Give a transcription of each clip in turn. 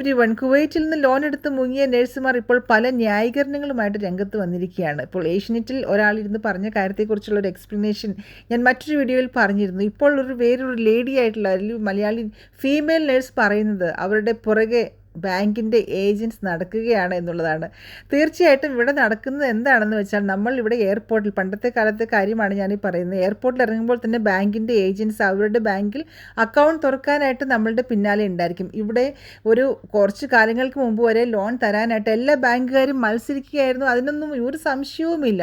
Every one കുവൈറ്റിൽ നിന്ന് loan എടുത്ത് മുങ്ങിയ നഴ്സുമാർ ഇപ്പോൾ പല ന്യായീകരണങ്ങളുമായിട്ട് രംഗത്ത് വന്നിരിക്കുകയാണ്. ഇപ്പോൾ ഏഷ്യനെറ്റിൽ ഒരാളിരുന്ന് പറഞ്ഞ കാര്യത്തെക്കുറിച്ചുള്ള ഒരു എക്സ്പ്ലനേഷൻ ഞാൻ മറ്റൊരു വീഡിയോയിൽ പറഞ്ഞിരുന്നു. ഇപ്പോൾ ഒരു വേറൊരു ലേഡി ആയിട്ടുള്ള അല്ലെങ്കിൽ മലയാളി ഫീമെയിൽ നഴ്സ് പറയുന്നത് അവരുടെ പുറകെ ബാങ്കിന്റെ ഏജൻസ് നടക്കുകയാണ് എന്നുള്ളതാണ്. തീർച്ചയായിട്ടും ഇവിടെ നടക്കുന്നത് എന്താണെന്ന് വെച്ചാൽ നമ്മൾ ഇവിടെ എയർപോർട്ടിൽ പണ്ടത്തെ കാലത്തെ കാര്യമാണ് ഞാൻ ഈ പറയുന്നത്. എയർപോർട്ടിൽ ഇറങ്ങുമ്പോൾ തന്നെ ബാങ്കിന്റെ ഏജൻസ് അവരുടെ ബാങ്കിൽ അക്കൗണ്ട് തുറക്കാനായിട്ട് നമ്മളുടെ പിന്നാലെ ഉണ്ടായിരിക്കും. ഇവിടെ ഒരു കുറച്ച് കാലങ്ങൾക്ക് മുമ്പ് വരെ ലോൺ തരാനായിട്ട് എല്ലാ ബാങ്കുകാരും മത്സരിക്കുകയായിരുന്നു. അതിനൊന്നും ഒരു സംശയവുമില്ല.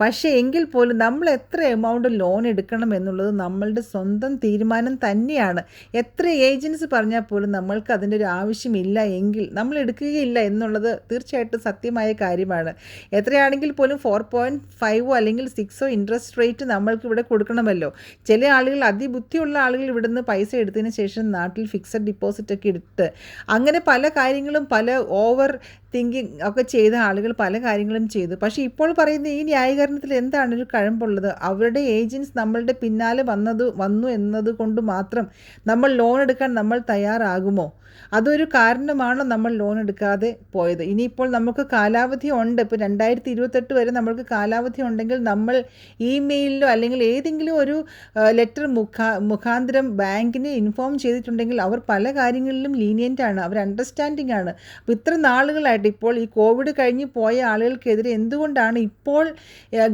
പക്ഷേ എങ്കിൽ പോലും നമ്മൾ എത്ര എമൗണ്ട് ലോൺ എടുക്കണം എന്നുള്ളത് നമ്മളുടെ സ്വന്തം തീരുമാനം തന്നെയാണ്. എത്ര ഏജൻസ് പറഞ്ഞാൽ പോലും നമ്മൾക്ക് അതിന്റെ ഒരു ആവശ്യമില്ല എങ്കിൽ നമ്മൾ എടുക്കുകയില്ല എന്നുള്ളത് തീർച്ചയായിട്ടും സത്യമായ കാര്യമാണ്. എത്രയാണെങ്കിൽ പോലും ഫോർ പോയിന്റ് ഫൈവോ അല്ലെങ്കിൽ സിക്സോ ഇൻട്രസ്റ്റ് റേറ്റ് നമ്മൾക്ക് ഇവിടെ കൊടുക്കണമല്ലോ. ചില ആളുകൾ അതിബുദ്ധിയുള്ള ആളുകൾ ഇവിടുന്ന് പൈസ എടുത്തതിന് ശേഷം നാട്ടിൽ ഫിക്സഡ് ഡിപ്പോസിറ്റ് ഒക്കെ എടുത്ത് അങ്ങനെ പല കാര്യങ്ങളും പല ഓവർ തിങ്കിങ് ഒക്കെ ചെയ്ത ആളുകൾ പല കാര്യങ്ങളും ചെയ്തു. പക്ഷേ ഇപ്പോൾ പറയുന്ന ഈ ന്യായീകരണത്തിൽ എന്താണ് ഒരു കഴമ്പുള്ളത്? അവരുടെ ഏജൻസ് നമ്മളുടെ പിന്നാലെ വന്നത് വന്നു എന്നത് കൊണ്ട് മാത്രം നമ്മൾ ലോൺ എടുക്കാൻ നമ്മൾ തയ്യാറാകുമോ? അതൊരു കാരണമാണോ നമ്മൾ ലോൺ എടുക്കാതെ പോയത്. ഇനിയിപ്പോൾ നമുക്ക് കാലാവധി ഉണ്ട്. ഇപ്പോൾ രണ്ടായിരത്തി ഇരുപത്തെട്ട് വരെ നമ്മൾക്ക് കാലാവധി ഉണ്ടെങ്കിൽ നമ്മൾ ഇമെയിലിലോ അല്ലെങ്കിൽ ഏതെങ്കിലും ഒരു ലെറ്റർ മുഖാ മുഖാന്തരം ബാങ്കിനെ ഇൻഫോം ചെയ്തിട്ടുണ്ടെങ്കിൽ അവർ പല കാര്യങ്ങളിലും ലീനിയന്റ് ആണ്. അവർ അണ്ടർസ്റ്റാൻഡിംഗ് ആണ്. അപ്പോൾ ഇത്ര നാളുകളായിട്ട് ഇപ്പോൾ ഈ കോവിഡ് കഴിഞ്ഞ് പോയ ആളുകൾക്കെതിരെ എന്തുകൊണ്ടാണ് ഇപ്പോൾ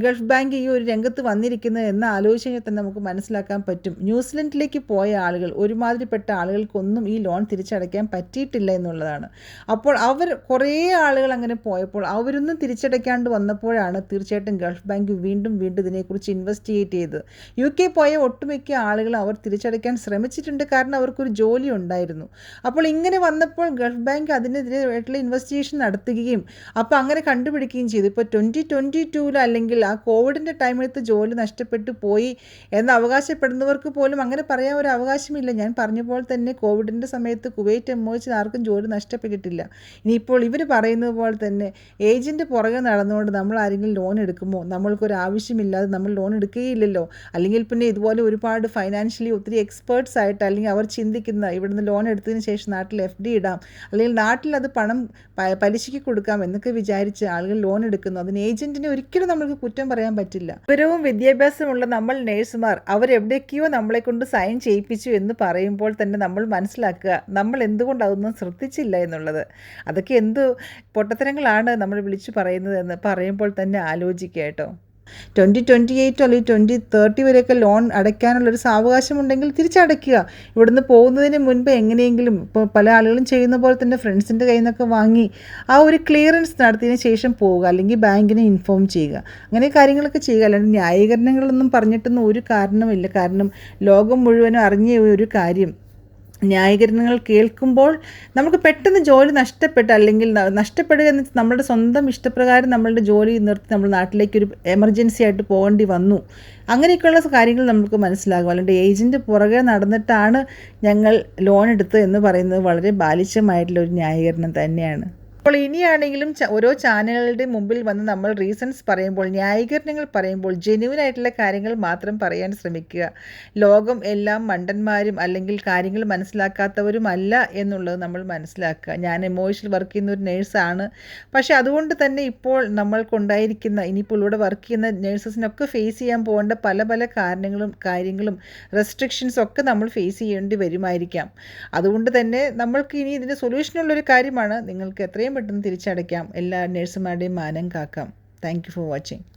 ഗൾഫ് ബാങ്ക് ഈ ഒരു രംഗത്ത് വന്നിരിക്കുന്നത് എന്ന് ആലോചിച്ച് തന്നെ നമുക്ക് മനസ്സിലാക്കാൻ പറ്റും. ന്യൂസിലൻഡിലേക്ക് പോയ ആളുകൾ ഒരുമാതിരിപ്പെട്ട ആളുകൾക്കൊന്നും ഈ ലോൺ തിരിച്ചടയ്ക്കാൻ പറ്റിയിട്ടില്ല എന്നുള്ളതാണ്. അപ്പോൾ അവർ കുറേ ആളുകൾ അങ്ങനെ പോയപ്പോൾ അവരൊന്നും തിരിച്ചടയ്ക്കാണ്ട് വന്നപ്പോഴാണ് തീർച്ചയായിട്ടും ഗൾഫ് ബാങ്ക് വീണ്ടും വീണ്ടും ഇതിനെക്കുറിച്ച് ഇൻവെസ്റ്റിഗേറ്റ് ചെയ്ത്. യു കെ പോയ ഒട്ടുമിക്ക ആളുകൾ അവർ തിരിച്ചടയ്ക്കാൻ ശ്രമിച്ചിട്ടുണ്ട്. കാരണം അവർക്കൊരു ജോലി ഉണ്ടായിരുന്നു. അപ്പോൾ ഇങ്ങനെ വന്നപ്പോൾ ഗൾഫ് ബാങ്ക് അതിനെതിരായിട്ടുള്ള ഇൻവെസ്റ്റിഗേഷൻ നടത്തുകയും അപ്പോൾ അങ്ങനെ കണ്ടുപിടിക്കുകയും ചെയ്തു. ഇപ്പോൾ ട്വന്റി ട്വന്റി ടൂവിൽ അല്ലെങ്കിൽ ആ കോവിഡിന്റെ ടൈമിലത്തെ ജോലി നഷ്ടപ്പെട്ടു പോയി എന്ന് അവകാശപ്പെടുന്നവർക്ക് പോലും അങ്ങനെ പറയാൻ ഒരു അവകാശമില്ല. ഞാൻ പറഞ്ഞ പോലെ തന്നെ കോവിഡിന്റെ സമയത്ത് കുവൈറ്റ് എംഒച്ചിന് ആർക്കും ജോലി നഷ്ടപ്പെട്ടിട്ടില്ല. ഇനിയിപ്പോൾ ഇവർ പറയുന്നത് പോലെ തന്നെ ഏജന്റ് പുറകെ നടന്നുകൊണ്ട് നമ്മൾ ആരെങ്കിലും ലോൺ എടുക്കുമോ? നമ്മൾക്കൊരു ആവശ്യമില്ലാതെ നമ്മൾ ലോൺ എടുക്കുകയില്ലല്ലോ. അല്ലെങ്കിൽ പിന്നെ ഇതുപോലെ ഒരുപാട് ഫൈനാൻഷ്യലി ഒത്തിരി എക്സ്പേർട്സ് ആയിട്ട് അല്ലെങ്കിൽ അവർ ചിന്തിക്കുന്ന ഇവിടുന്ന് ലോൺ എടുത്തതിന് ശേഷം നാട്ടിൽ എഫ് ഡി ഇടാം. അല്ലെങ്കിൽ നാട്ടിൽ അത് പണം പലിശയ്ക്ക് കൊടുക്കാം എന്നൊക്കെ വിചാരിച്ച് ആളുകൾ ലോൺ എടുക്കുന്നു. അതിന് ഏജന്റിനെ ഒരിക്കലും നമ്മൾക്ക് കുറ്റം പറയാൻ പറ്റില്ല. വിവരവും വിദ്യാഭ്യാസമുള്ള നമ്മൾ നേഴ്സുമാർ അവരെവിടേക്കോ നമ്മളെ കൊണ്ട് സൈൻ ചെയ്യിപ്പിച്ചു എന്ന് പറയുമ്പോൾ തന്നെ നമ്മൾ മനസ്സിലാക്കുക നമ്മൾ എന്തുകൊണ്ട് അതൊന്നും ശ്രദ്ധിച്ചില്ല എന്നുള്ളത്. അതൊക്കെ എന്ത് പൊട്ടത്തരങ്ങളാണ് നമ്മൾ വിളിച്ചു പറയുന്നത് എന്ന് പറയുമ്പോൾ തന്നെ ആലോചിക്കുക കേട്ടോ. ട്വന്റി ട്വന്റി എയ്റ്റോ അല്ലെങ്കിൽ ട്വന്റി തേർട്ടി വരെയൊക്കെ ലോൺ അടയ്ക്കാനുള്ളൊരു സാവകാശമുണ്ടെങ്കിൽ തിരിച്ചടയ്ക്കുക. ഇവിടുന്ന് പോകുന്നതിന് മുൻപ് എങ്ങനെയെങ്കിലും ഇപ്പോൾ പല ആളുകളും ചെയ്യുന്ന പോലെ തന്നെ ഫ്രണ്ട്സിന്റെ കയ്യിൽ നിന്നൊക്കെ വാങ്ങി ആ ഒരു ക്ലിയറൻസ് നടത്തിയതിന് ശേഷം പോവുക അല്ലെങ്കിൽ ബാങ്കിനെ ഇൻഫോം ചെയ്യുക. അങ്ങനെ കാര്യങ്ങളൊക്കെ ചെയ്യുക. അല്ലാണ്ട് ന്യായീകരണങ്ങളൊന്നും പറഞ്ഞിട്ടൊന്നും ഒരു കാരണമില്ല കാരണം ലോകം മുഴുവനും അറിഞ്ഞ ഒരു കാര്യം. ന്യായീകരണങ്ങൾ കേൾക്കുമ്പോൾ നമുക്ക് പെട്ടെന്ന് ജോലി നഷ്ടപ്പെട്ട് അല്ലെങ്കിൽ നഷ്ടപ്പെടുക എന്ന് നമ്മുടെ സ്വന്തം ഇഷ്ടപ്രകാരം നമ്മളുടെ ജോലി നിർത്തി നമ്മൾ നാട്ടിലേക്ക് ഒരു എമർജൻസി ആയിട്ട് പോകേണ്ടി വന്നു. അങ്ങനെയൊക്കെയുള്ള കാര്യങ്ങൾ നമുക്ക് മനസ്സിലാകും. അല്ലെങ്കിൽ ഏജന്റ് പുറകെ നടന്നിട്ടാണ് ഞങ്ങൾ ലോൺ എടുത്തത് എന്ന് പറയുന്നത് വളരെ ബാലിശമായിട്ടുള്ള ഒരു ന്യായീകരണം തന്നെയാണ്. അപ്പോൾ ഇനിയാണെങ്കിലും ഓരോ ചാനലുകളുടെ മുമ്പിൽ വന്ന് നമ്മൾ റീസൺസ് പറയുമ്പോൾ ന്യായീകരണങ്ങൾ പറയുമ്പോൾ ജെന്യൂൻ ആയിട്ടുള്ള കാര്യങ്ങൾ മാത്രം പറയാൻ ശ്രമിക്കുക. ലോകം എല്ലാം മണ്ടന്മാരും അല്ലെങ്കിൽ കാര്യങ്ങൾ മനസ്സിലാക്കാത്തവരുമല്ല എന്നുള്ളത് നമ്മൾ മനസ്സിലാക്കുക. ഞാൻ എമോഷണൽ വർക്ക് ചെയ്യുന്ന ഒരു നേഴ്സാണ് പക്ഷേ അതുകൊണ്ട് തന്നെ ഇപ്പോൾ നമ്മൾക്കുണ്ടായിരിക്കുന്ന ഇനിയിപ്പോൾ ഇവിടെ വർക്ക് ചെയ്യുന്ന നേഴ്സസിനൊക്കെ ഫേസ് ചെയ്യാൻ പോകേണ്ട പല പല കാരണങ്ങളും കാര്യങ്ങളും റെസ്ട്രിക്ഷൻസ് ഒക്കെ നമ്മൾ ഫേസ് ചെയ്യേണ്ടി വരുമായിരിക്കാം. അതുകൊണ്ട് തന്നെ നമ്മൾക്ക് ഇനി ഇതിന്റെ സൊല്യൂഷനുള്ളൊരു കാര്യമാണ്. നിങ്ങൾക്ക് എത്രയും പെട്ടെന്ന് തിരിച്ചടയ്ക്കാം. എല്ലാ നഴ്സുമാരുടെയും മാനം കാക്കാം. Thank for watching